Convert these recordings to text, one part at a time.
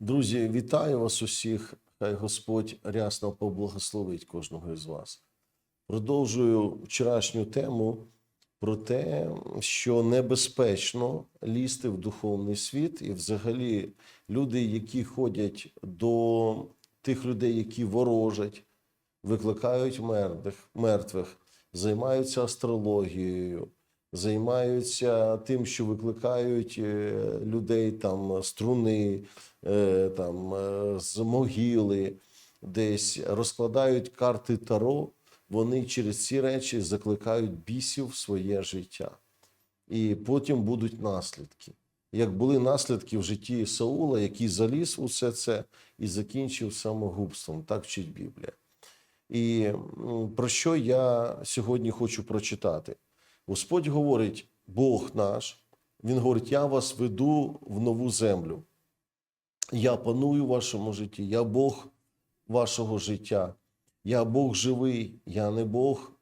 Друзі, вітаю вас усіх. Хай Господь рясно поблагословить кожного із вас. Продовжую вчорашню тему про те, що небезпечно лізти в духовний світ, і взагалі люди, які ходять до тих людей, які ворожать, викликають мертвих, мертвих займаються астрологією, займаються тим, що викликають е, людей там з труни, е, там е, з могили, десь розкладають карти Таро. Вони через ці речі закликають бісів в своє життя. І потім будуть наслідки. Як були наслідки в житті Саула, який заліз у все це і закінчив самогубством, так вчить Біблія. І про що я сьогодні хочу прочитати? Господь говорить, Бог наш, Він говорить: Я вас веду в нову землю. Я паную в вашому житті, я Бог вашого життя. Я Бог живий, я не Бог,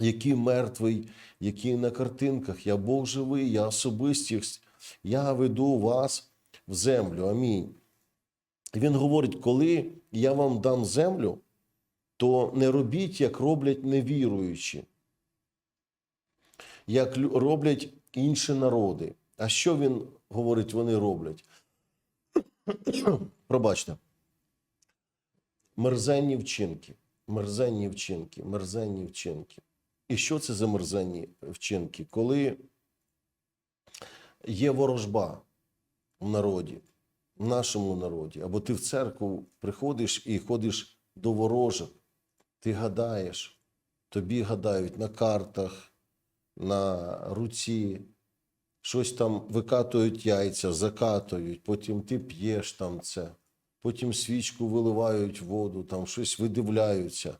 який мертвий, який на картинках. Я Бог живий, я особистість. Я веду вас в землю. Амінь. Він говорить: коли я вам дам землю, то не робіть, як роблять невіруючі, як роблять інші народи. А що він говорить, вони роблять? Пробачте. Мерзенні вчинки, мерзенні вчинки, мерзенні вчинки. І що це за мерзенні вчинки? Коли є ворожба в народі, в нашому народі, або ти в церкву приходиш і ходиш до ворожих, ти гадаєш, тобі гадають на картах, на руці, щось там викатують яйця, закатують, потім ти п'єш там це, потім свічку виливають в воду, там щось видивляються.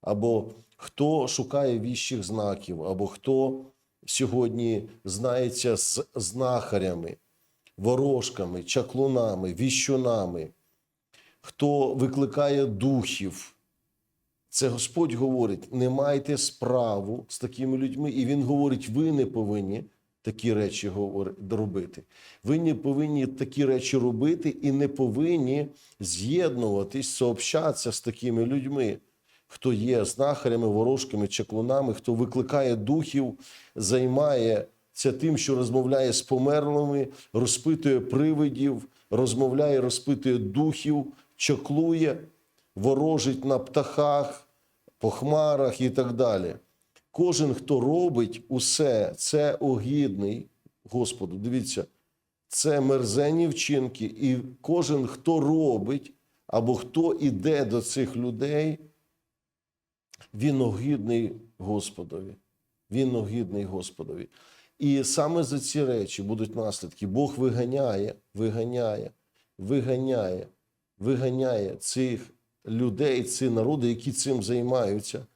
Або хто шукає віщих знаків, або хто сьогодні знається з знахарями, ворожками, чаклунами, віщунами, хто викликає духів. Це Господь говорить: не майте справу з такими людьми. І Він говорить: ви не повинні такі речі робити. Ви не повинні такі речі робити і не повинні з'єднуватись, сообщатися з такими людьми, хто є знахарями, ворожками, чаклунами, хто викликає духів, займається тим, що розмовляє з померлими, розпитує привидів, розмовляє, розпитує духів, чаклує ворожить на птахах, по хмарах і так далі. Кожен, хто робить усе, це огідний Господу. Дивіться, це мерзенні вчинки, і кожен, хто робить або хто іде до цих людей, він огідний Господові. Він огідний Господові. І саме за ці речі будуть наслідки. Бог виганяє, виганяє, виганяє, виганяє цих людей, ці народи, які цим займаються.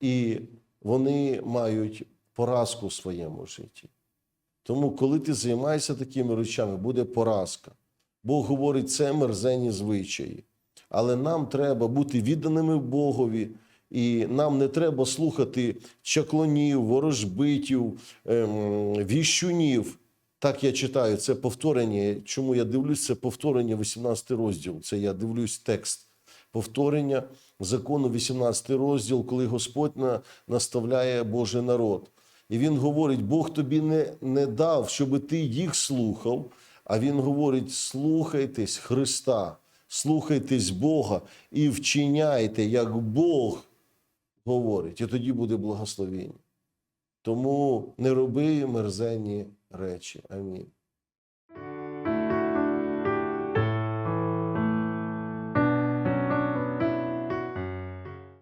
І вони мають поразку в своєму житті. Тому, коли ти займаєшся такими речами, буде поразка. Бог говорить, це мерзенні звичаї. Але нам треба бути відданими Богові, і нам не треба слухати чаклунів, ворожбитів, ем, віщунів. Так я читаю, це повторення. Чому я дивлюсь, це повторення 18 розділ. Це я дивлюсь текст. Повторення закону 18 розділ, коли Господь на, наставляє Божий народ. І він говорить: Бог тобі не, не дав, щоб ти їх слухав. А він говорить: слухайтесь Христа, слухайтесь Бога і вчиняйте, як Бог говорить. І тоді буде благословіння. Тому не роби мерзенні речі. Амінь.